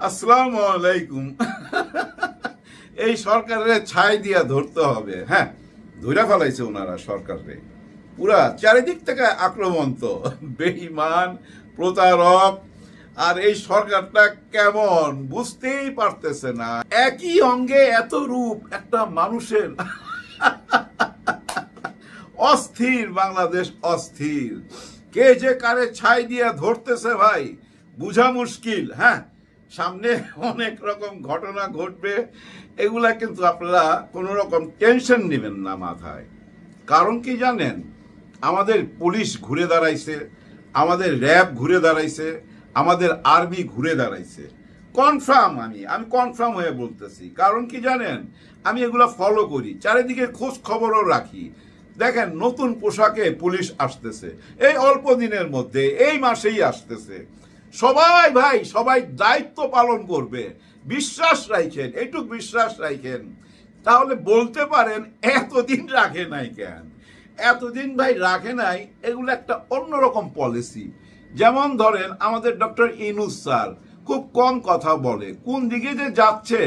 আসসালামু আলাইকুম এই সরকারের ছাই দিয়া ধরতে হবে হ্যাঁ? ধইরা ফেলাইছে ওনারা সরকারে পুরা চারিদিক থেকে আক্রমণ তো, বেঈমান, প্রতারক, আর এই সরকারটা কেমন বুঝতেই পারতেছে না। একই অঙ্গে এত রূপ একটা মানুষের। অস্থির বাংলাদেশ, অস্থির। কে যে কারে ছাই দিয়া ধরতেছে ভাই, বুঝা মুশকিল হ্যাঁ? সামনে অনেক রকম ঘটনা ঘটবে, এগুলা কিন্তু আপনারা কোনো রকম টেনশন নেবেন না মাথায়। কারণ কি জানেন? আমাদের পুলিশ ঘুরে দাঁড়াইছে, আমাদের র্যাব ঘুরে দাঁড়াইছে, আমাদের আর্মি ঘুরে দাঁড়াইছে। কনফার্ম আমি আমি কনফার্ম হয়ে বলতেছি। কারণ কি জানেন? আমি এগুলো ফলো করি, চারিদিকে খোঁজ খবরও রাখি। দেখেন, নতুন পোশাকে পুলিশ আসতেছে, এই অল্প দিনের মধ্যে, এই মাসেই আসতেছে। সবাই ভাই, সবাই দায়িত্ব পালন করবে। বিশ্বাস রাখেন এইটুক বিশ্বাস রাখেন। তাহলে বলতে পারেন, এতদিন রাখে নাই কেন? এতদিন ভাই রাখে নাই, এগুলো একটা অন্যরকম পলিসি যেমন ধরেন, আমাদের ডক্টর ইনুস স্যার খুব কম কথা বলে, কোন দিকে যে যাচ্ছে,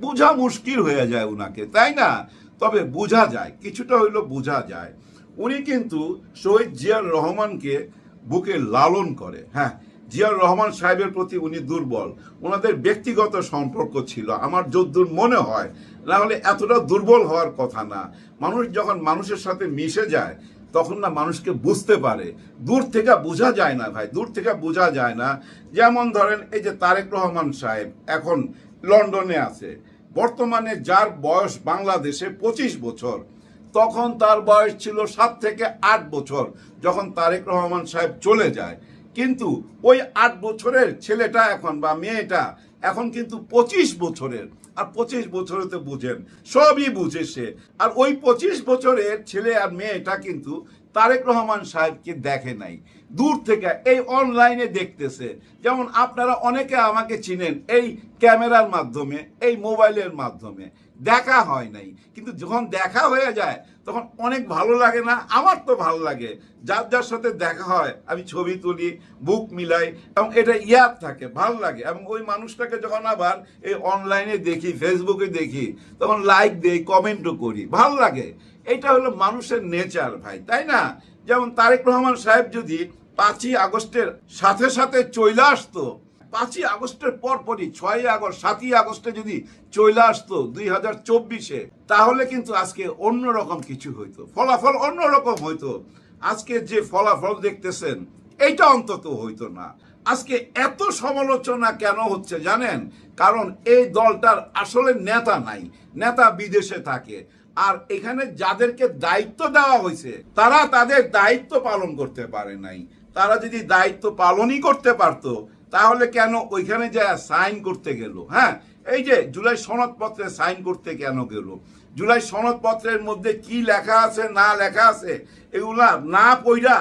বোঝা মুশকিল হয়ে যায় উনাকে, তাই না? তবে বোঝা যায়, কিছুটা হইল বোঝা যায়। উনি কিন্তু শহীদ জিয়ার রহমানকে বুকে লালন করে হ্যাঁ জিয়াউর রহমান সাহেবের প্রতি উনি দুর্বল। ওনাদের ব্যক্তিগত সম্পর্ক ছিল। আমার যদ্দূর মনে হয়, না হলে এতটা দুর্বল হওয়ার কথা না। মানুষ যখন মানুষের সাথে মিশে যায়, তখন না মানুষকে বুঝতে পারে। দূর থেকে বোঝা যায় না ভাই, দূর থেকে বোঝা যায় না। যেমন ধরেন, এই যে তারেক রহমান সাহেব এখন লন্ডনে আছে। বর্তমানে যার বয়স বাংলাদেশে পঁচিশ বছর, তখন তার বয়স ছিল সাত থেকে আট বছর, যখন তারেক রহমান সাহেব চলে যায়। কিন্তু ওই আট বছরের ছেলেটা এখন বা মেয়েটা এখন কিন্তু পঁচিশ বছরের। আর পঁচিশ বছরে তো বুঝেন, সবই বুঝে সে। আর ওই পঁচিশ বছরের ছেলে আর মেয়েটা কিন্তু তারেক রহমান সাহেবকে দেখে নাই। দূর থেকে এই অনলাইনে দেখতেছে। যেমন আপনারা অনেকে আমাকে চিনেন এই ক্যামেরার মাধ্যমে, এই মোবাইলের মাধ্যমে। দেখা হয় নাই। কিন্তু যখন দেখা হয়ে যায়, তখন অনেক ভালো লাগে না, আমার তো ভালো লাগে। যার যার সাথে দেখা হয়, আমি ছবি তুলি, বুক মিলাই, এবং এটা ইয়াদ থাকে, ভালো লাগে। এবং ওই মানুষটাকে যখন আবার এই অনলাইনে দেখি, ফেসবুকে দেখি, তখন লাইক দেই, কমেন্টও করি, ভালো লাগে। এটা হলো মানুষের নেচার ভাই, তাই না? যেমন তারেক রহমান সাহেব যদি পাঁচই আগস্টের সাথে সাথে চলে আসতো পাঁচই আগস্টের পরপরই ছয়ই আগস্ট, সাতই আগস্টে যদি চলে আসতো দুই হাজার চব্বিশে, তাহলে কিন্তু আজকে অন্যরকম কিছু হইতো, ফলাফল অন্যরকম হইতো। আজকে যে ফলাফল দেখতেছেন, এইটা অন্তত হইতো না। আজকে এত সমালোচনা কেন হচ্ছে জানেন? কারণ এই দলটার আসলে নেতা নাই, নেতা বিদেশে থাকে। আর এখানে যাদেরকে দায়িত্ব দেওয়া হয়েছে, তারা তাদের দায়িত্ব পালন করতে পারে নাই। তারা যদি দায়িত্ব পালনই করতে পারতো তাহলে কেন ওইখানে যা সাইন করতে গেল? হ্যাঁ এই যে জুলাই সনদপত্রে সাইন করতে কেন গেল? জুলাই সনদপত্রের মধ্যে কি লেখা আছে, না লেখা আছে, এগুলা না পইরা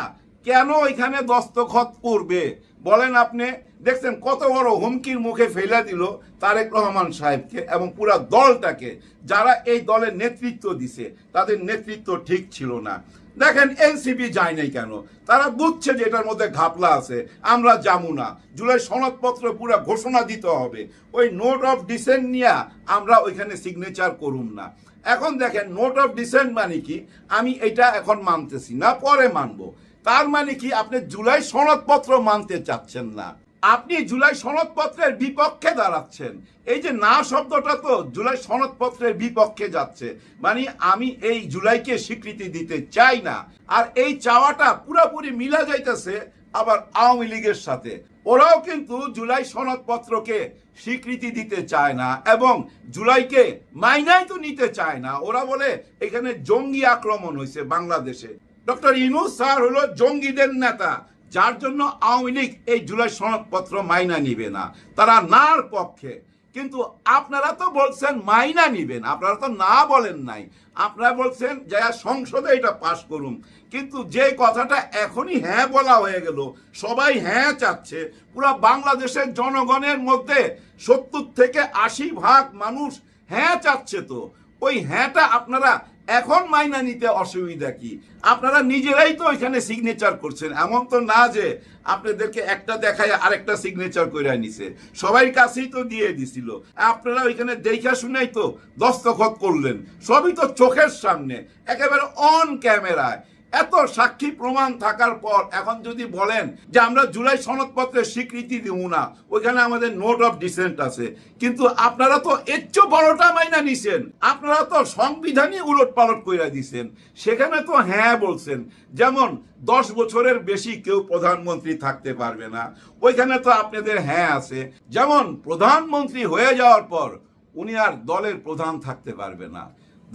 কেন এখানে দস্তখত করবে? বলেন আপনি, দেখছেন কত বড় হুমকির মুখে ফেলে দিল তারেক রহমান সাহেবকে এবং পুরা দলটাকে, যারা এই দলের নেতৃত্ব দিছে, তাদের নেতৃত্ব ঠিক ছিল না। দেখেন এনসিপি যায় নাই কেন? তারা বুঝছে যে এটার মধ্যে ঘাপলা আছে, আমরা যাব না। জুলাই সনদপত্র পুরো ঘোষণা দিতে হবে। ওই নোট অফ ডিসেন্ট নিয়ে আমরা ওইখানে সিগনেচার করুম না। এখন দেখেন নোট অফ ডিসেন্ট মানে কি? আমি এটা এখন মানতেছি না, পরে মানবো। তার মানে কি? আপনি জুলাই সনদপত্র মানতে চাচ্ছেন না। আপনি জুলাই সনদপত্রের বিপক্ষে দাঁড়াচ্ছেন। এই যে না শব্দটা তো জুলাই সনদপত্রের বিপক্ষে যাচ্ছে। মানে আমি এই জুলাইকে স্বীকৃতি দিতে চাই না। আর এই চাওয়াটা পুরোপুরি মিলা যাইতেছে আবার আওয়ামী লীগের সাথে। ওরাও কিন্তু জুলাই সনদপত্রকে স্বীকৃতি দিতে চায় না এবং জুলাইকে মাইনাই তো নিতে চায় না। ওরা বলে এখানে জঙ্গি আক্রমণ হয়েছে বাংলাদেশে। ডক্টর ইনু স্যার হলো জঙ্গিদের নেতা। যার জন্য আওয়ামী লীগ এই জুলাই সনদপত্র মাইনা নিবে না। তারা নার পক্ষে। কিন্তু আপনারা তো বলছেন মাইনা নিবেন আপনারা তো না বলেন নাই। আপনারা বলছেন যে সংসদে এটা পাশ করুন কিন্তু যে কথাটা এখনই হ্যাঁ বলা হয়ে গেল, সবাই হ্যাঁ চাচ্ছে। পুরো বাংলাদেশের জনগণের মধ্যে সত্তর থেকে আশি ভাগ মানুষ হ্যাঁ চাচ্ছে তো। ওই হ্যাঁটা আপনারা এখন মাইনা নিতে অসুবিধা কি? আপনারা নিজেরাই তো ওইখানে সিগনেচার করছেন। এমন তো না যে আপনাদেরকে একটা দেখায় আরেকটা সিগনেচার করে নিছে। সবাই কাছেই তো দিয়ে দিছিল। আপনারা ওইখানে দেখা শুনেই তো দস্তখত করলেন। সবই তো চোখের সামনে। একেবারে অন ক্যামেরায় এত সাক্ষী প্রমাণ থাকার পর এখন যদি বলেন যে আমরা জুলাই সনদপত্রের স্বীকৃতি দিব না, ওইখানে আমাদের নোট অফ ডিসেন্ট আছে। কিন্তু আপনারা তো এর চেয়ে বড়টা মাইনা নিছেন, আপনারা তো সংবিধানই উলট পালট করে দিছেন। সেখানে তো হ্যাঁ বলছেন, যেমন দশ বছরের বেশি কেউ প্রধানমন্ত্রী থাকতে পারবে না, ওইখানে তো আপনাদের হ্যাঁ আছে। যেমন প্রধানমন্ত্রী হয়ে যাওয়ার পর উনি আর দলের প্রধান থাকতে পারবে না।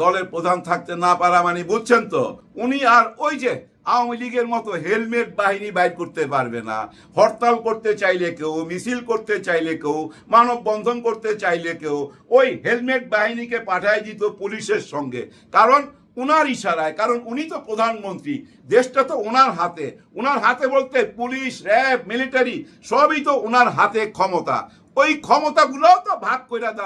দলের প্রধান থাকতে না পারা মানে বুঝছেন তো? উনি আর ওই যে আওয়ামী লীগের মতো হেলমেট বাহিনী বাইর করতে পারবে না, হরতাল করতে চাইলে কেউ, মিছিল করতে চাইলে কেউ, মানববন্ধন করতে চাইলে কেউ, ওই হেলমেট বাহিনীকে পাঠায় দিত পুলিশের সঙ্গে। কারণ উনার ইশারায়, কারণ উনি তো প্রধানমন্ত্রী, দেশটা তো ওনার হাতে। ওনার হাতে বলতে পুলিশ, র্যাব, মিলিটারি, সবই তো ওনার হাতে ক্ষমতা। ওই ক্ষমতাগুলোও তো ভাগ করে